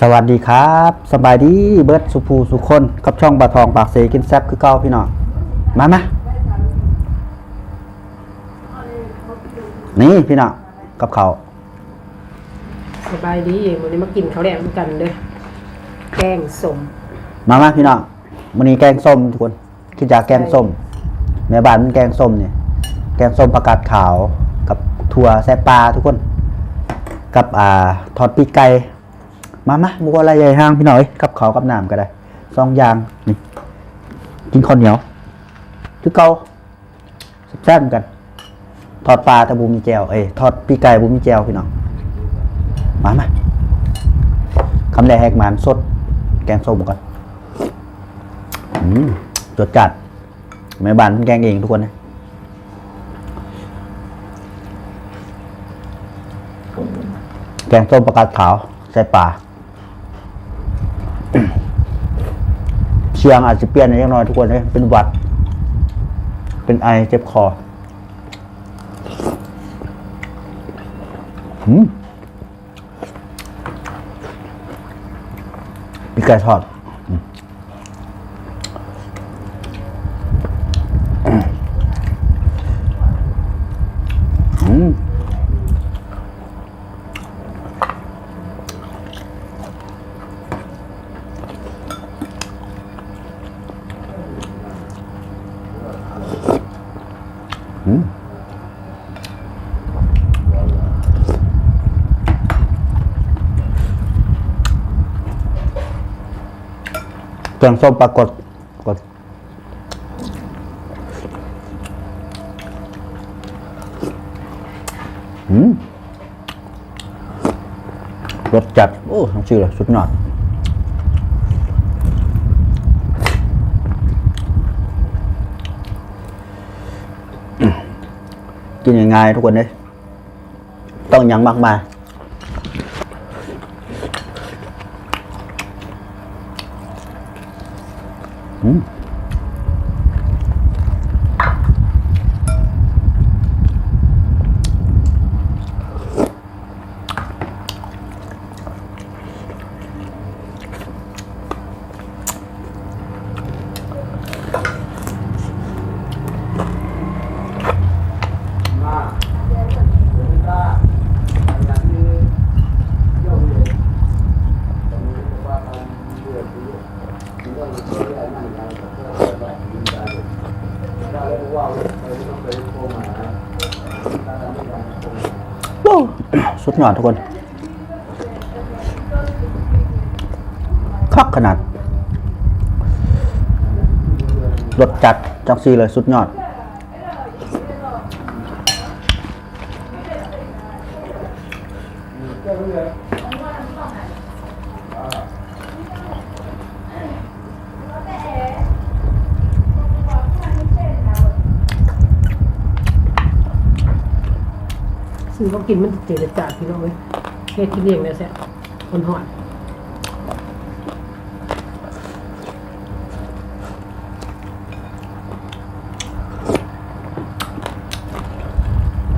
สวัสดีครับสบายดีเบิร์ดสุภูสุคนกับช่องปลาทองปากเสกินแซบคือเก้าพี่น้องมามานี่พี่น้องกับเขาวสบายดีวันนี้มากินข้าวแดงกันเด้อแกงสมมามาพี่น้องวันนี้แกงส้มทุกคนคิดจากแกงส้มแม่บ้านมันแกงส้มเนี่ยแกงส้มผักกาดขาวกับถั่วแซ่บปลาทุกคน กับอ่าทอดปีกไก่ มามาบัวอะไรใหญ่ห้างพี่หน่อยกับเขากับน้ำก็ได้สองอย่างนี่กินข้าวเหนียวคือเกาแซ่บเหมือนกัน ทอดปลาต่บูมีแจวเอ้ยทอดปีไก่บูมีแจวพี่น้องมามาคำแรกแหกหมันสด แกงส้มก่อนอืมจดจัดแม่บ้านเพิ่งแกงเองทุกคนนะแกงส้มประกาศขาว ใส่ปลา เชียงอาจจะเปลี่ยนอย่างน้อยทุกคนเลยเป็นหวัด เป็นไอเจ็บคออืมปีกไก่ทอด อืมแกงส้มปลากดกดรสจัด โอ้ทั้งชื่อเลยสุดยอด กินง่ายๆทุกคนเลยต้องหยังมากมายอืม สุดยอดทุกคนคักขนาดรสจัดจังซีเลยสุดยอด ซื้อเขากินมันเจืดจัดพี่น้องเว้ยเฮ็ดกินเองเลยแซ่บคนหอด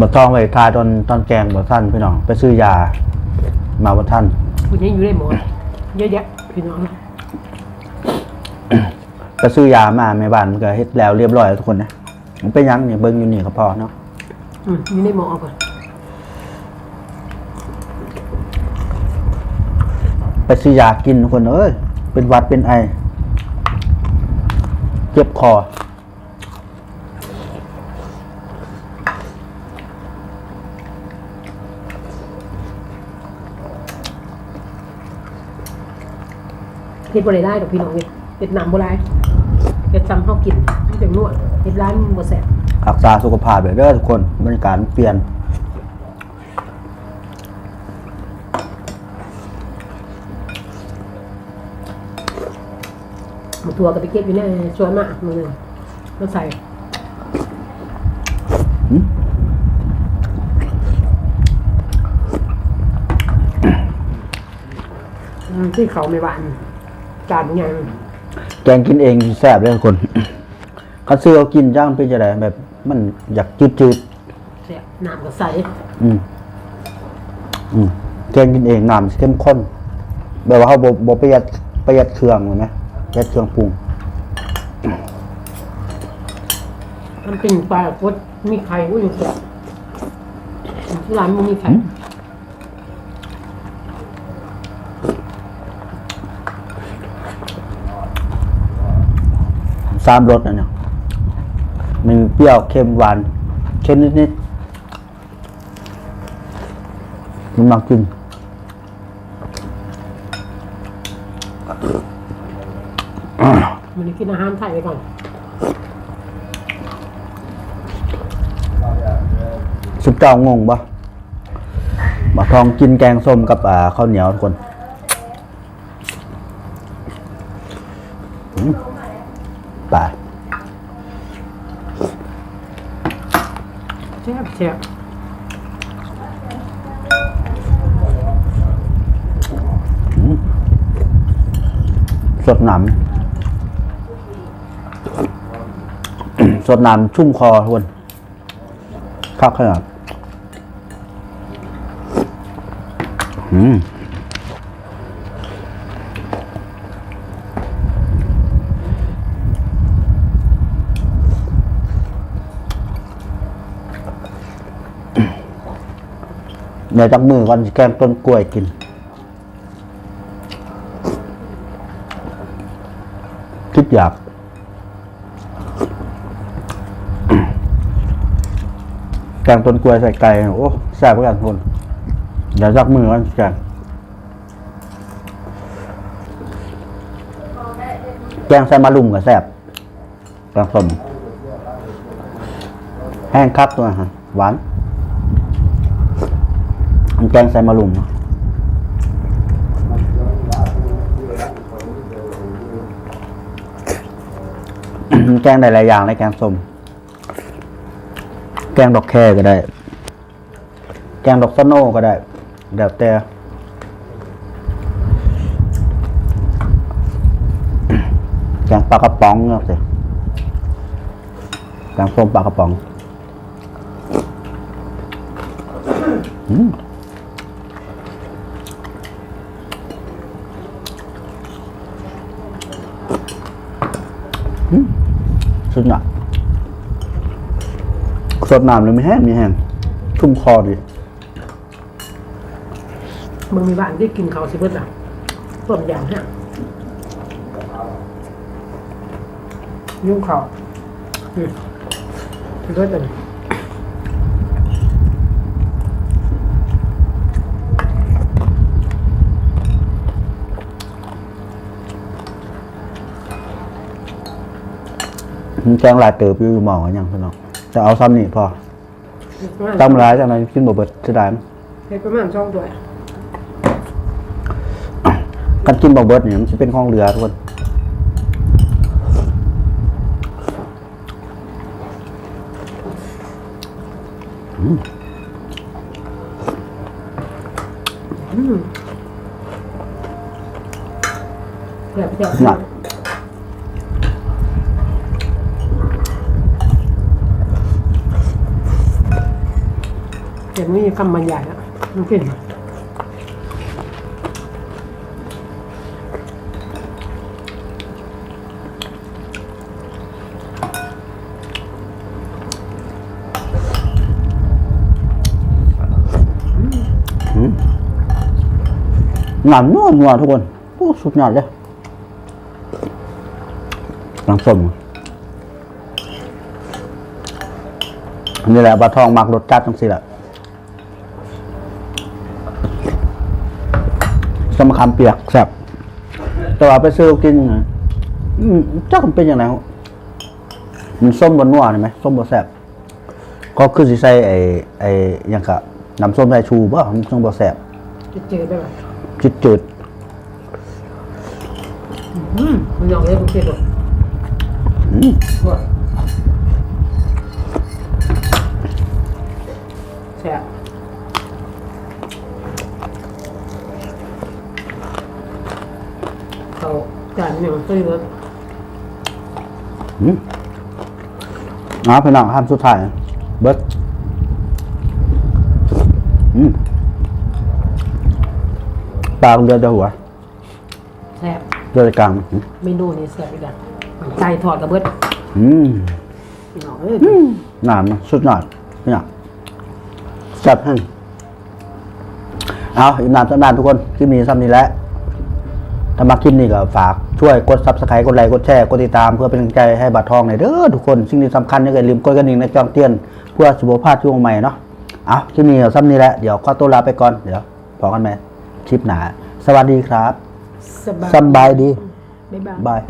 บะทองไว้ทาตอนตอนแกงบะท่านพี่น้อง ไปซื้อยา มาบะท่านคุณยังอยู่ได้หมดเยอะแยะพี่น้องไปซื้อยามาแม่บ้านมันก็เฮ็ดแล้วเรียบร้อยแล้วทุกคนนะมันเป็นหยังเนี่ยเบิ่งอยู่นี่ก็พอเนาะอืมอยู่ได้หมอก่อน ไปซื้อยากินทุกคนเอ้ย เป็นหวัดเป็นไอ เจ็บคอเฮ็ดบ่ได้ได้ดอกพี่น้องเว้ยเฮ็ดน้ำบ่ได้เฮ็ดซ้ำเฮากินมันจังนวดเฮ็ดร้านมันบ่แซ่บรักษาสุขภาพแบบเด้อทุกคนบรรยากาศมันเปลี่ยน หมูตัวก็ไปเก็บอยู่ในสวนมากมื้อนึงมาใส่หืมอืมที่เขาไม่หวานจานใหญ่แกงกินเองแซ่บเลยทุกคนเขาซื้อเอากินจ้างเป็นจะไดแบบ มันอยากจืดแซ่บน้ำก็ใสๆอืมอืมแกงกินเองน้ำเข้มข้นแบบว่าเขาบ่บ่ประหยัดประหยัดเครื่องเห็นไหม ประหยัดเครื่องปรุง มันเป็นปลากดมีไข่ก็อยู่แซ่บที่ร้านมันมีไข่สามรสนะเนี่ยมันเปรี้ยวเค็มหวานเค็มนิดๆมันมากิน มันนี้กินอาหารไทยไปก่อน สุดเจ้างงปะบักทองกินแกงส้มกับอ่าข้าวเหนียวทุกคนอืมไปแซ่บแซ่บสดหนำ ดหนำชุ่มคอทุกคนคักขนาดอืมเดี๋ยวจักมือก่อนแกงต้นกล้วยกิน คิดอยาก แกงต้นกล้วยใส่ไก่โอ้แซ่บเหมือนกันคนเดี๋ยวจักมือกันแกงแกงใส่มะลุมกับแซ่บแกงส้มแห้งคักตัวฮะหวานแกงใส่มะลุมแกงหลายอย่างเลยแกงส้ม แกงดอกแค่ก็ได้ แกงดอกสโน่ก็ได้เดียวแต่แกงปลากระป๋องเนาะสิแกงส้มปลากระป๋องอืมสุดหนัก สดน้ำเลยไม่แห้งไม่แห้งชุ่มคอดีมึงมีบ้านที่กินเขาวสิเบิดอะต้มยำฮะยุ่งเขาวอืมสิเบิดเลยมันแกงหลายเติบอยู่หมอกันยังพี่น้อง จะเอาซ้ำนี่พอตำร้ายจากนั้นกินบ่เบิดจะได้มั้ยเฮ็ดประมาณสองถ้วยกันกินบ่เบิดเนี่ยมันจะเป็นของเหลือทุกคนแซ่บแซ่บหนัก เดี๋ยวนี้คำบรรยายแล้วมันเป็นหนามนัวนัวทุกคนโอ้สุดยอดเลยน้ำส้มนี่แหละปลาทองมักรสจัดจังสิแหละ สมะขามเปียกแซ่บแต่ว่าไปซื้อกินอืมเจ้ามันเป็นยังไงมันส้มบนนัวเห็นไหมส้มบนแซ่บก็คือสิใส่ไอ้ไอ้หยังกะน้ำส้มสายชูบ่มันส้มบนแซ่บจะเจอได้ไหมจืดจืดอืมมันยองเลยมันเป็นแบบๆอืม จานหนึ่งซื้อรถอืมอ๋อพี่น้องห้ามสุดท้ายเบิร์ดอืมปลาเรือจะหัวแซ่บโดยกลางเมนูนี่แซ่บอีกแล้วไก่ทอดกับเบิดอืมพี่น้องเอ้ยน้ำนะสุดยอดเนี่ยจัดให้เอาอิ่มน้ำสำนานทุกคนคลิปนี้ซ้ำนี้แหละ ถ้ามาคลิปนี้ก็ฝากช่วยกดซับสไครต์กดไลค์กดแชร์กดติดตามเพื่อเป็นกำลังใจให้บัตรทองหน่อยเด้อทุกคนสิ่งที่สำคัญอย่าลืมกดกระดิ่งในจองเตือนเพื่อสุขภาพช่วงใหม่เนาะเอาคลิปนี้ก็ซ้ำนี้แหละเดี๋ยวขอตัวลาไปก่อนเดี๋ยวพอกันไหมคลิปหนาสวัสดีครับสบายสำบายดีบ๊ายบาย บาย